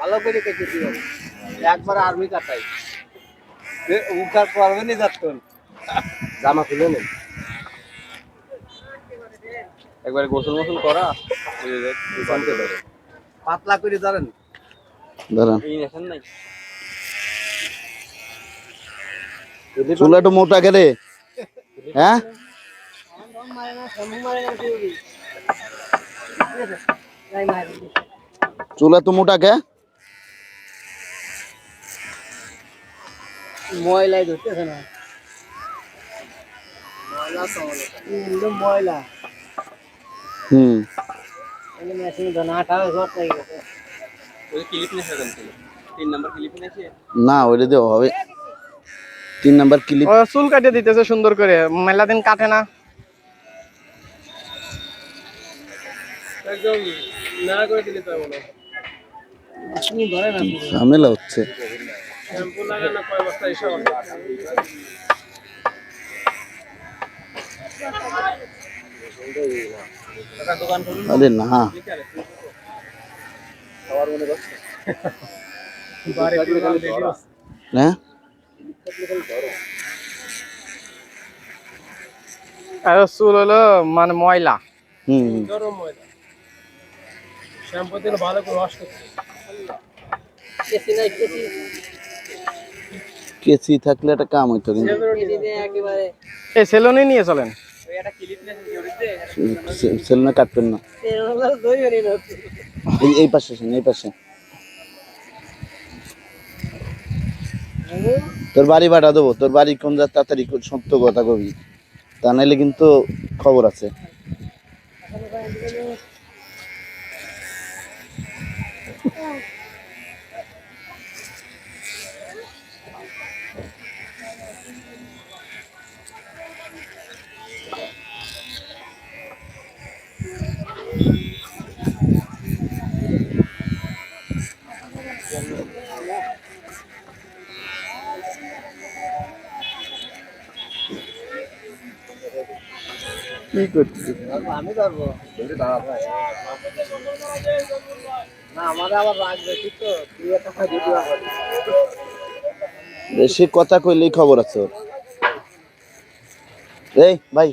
ভালো করে কেটে দিও একবার আর্মি কাটাই। উঠার পারবে নি যাচ্ছেন জামা খুলে নেন একবারে গোসল মোসল করা। পাতলা করে ধরেন। দাঁড়ান নাই। চুলা একটু মোটা করে। হ্যাঁ? চুলা তো মোটা কে ময়লাই ধরতেছে না ময়লা একদম ময়লা হুম মেশিন ধনা আঠারো জ্বর থেকে গেছে ওই ক্লিপ নেছে কেন ছিল তিন নাম্বার ক্লিপ নেছে না ওইটা দিয়ে হবে। তিন নাম্বার ক্লিপ চুল কাটিয়ে দিতেছে সুন্দর করে। মেলা দিন কাটে না। একদম করে দিলে ঝামেলা হচ্ছে। শ্যাম্পু লাগানো না। কয় বস্তা এসব আরে না। আর চুল হলো মানে ময়লা। হুম। শ্যাম্পু দিলে ভালো করে ওয়াশ কেসি নাই কেসি কেসি থাকলে একটা কাম হইতো কিন্তু। এই সেলুনই নিয়ে চলেন। সেলুনে কাটবেন না। এই পাশে এই পাশে। তোর বাড়ি ভাড়া দেবো। তোর বাড়ি কোন যা তাড়াতাড়ি সত্য কথা কবি। তা নাইলে কিন্তু খবর আছে। কি আমি পারব বেশি কথা কইলেই খবর আছে এই ভাই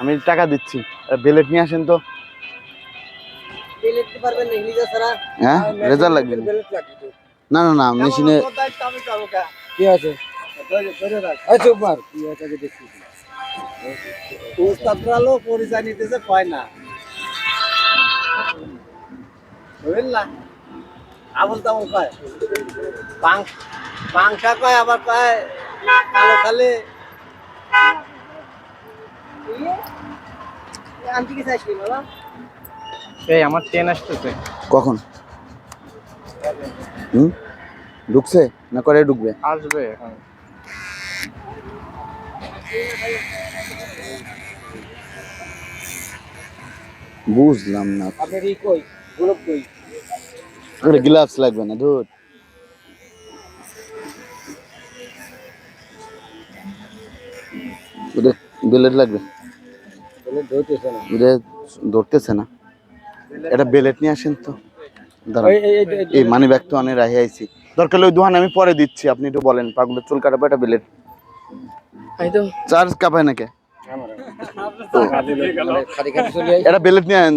আমি টাকা দিচ্ছি। বেলেট নিয়ে আসেন তো। হ্যাঁ রেজাল্ট লাগবে। না। না না মেশিনে কি? আছে? ধরে দেখছি পরিচয় নিতেছে কয় না? বুঝলেন না? আবল তাবল কয়? পাং পাংখা কয় আবার কয় কালো খালে? এই আমার ট্রেন আসতেছে। কখন? হুম? ঢুকছে না করে ঢুকবে? আসবে এখন। বুঝলাম না। আপনার ই কই? গোলপ কই? আরে গ্লাভস লাগবে না ধুর। বেলেট লাগবে। ধরতেছে না। এটা বেলেট নিয়ে আসেন তো। এই মানি ব্যাগ তো অনেক রাহি আইছি। দরকার ওই দোকান আমি পরে দিচ্ছি আপনি একটু বলেন পাগলের চুল কাটাবো এটা বেলেট। চার্জ কাপায় নাকি? খালি খালি এটা বেলেট নিয়ে আন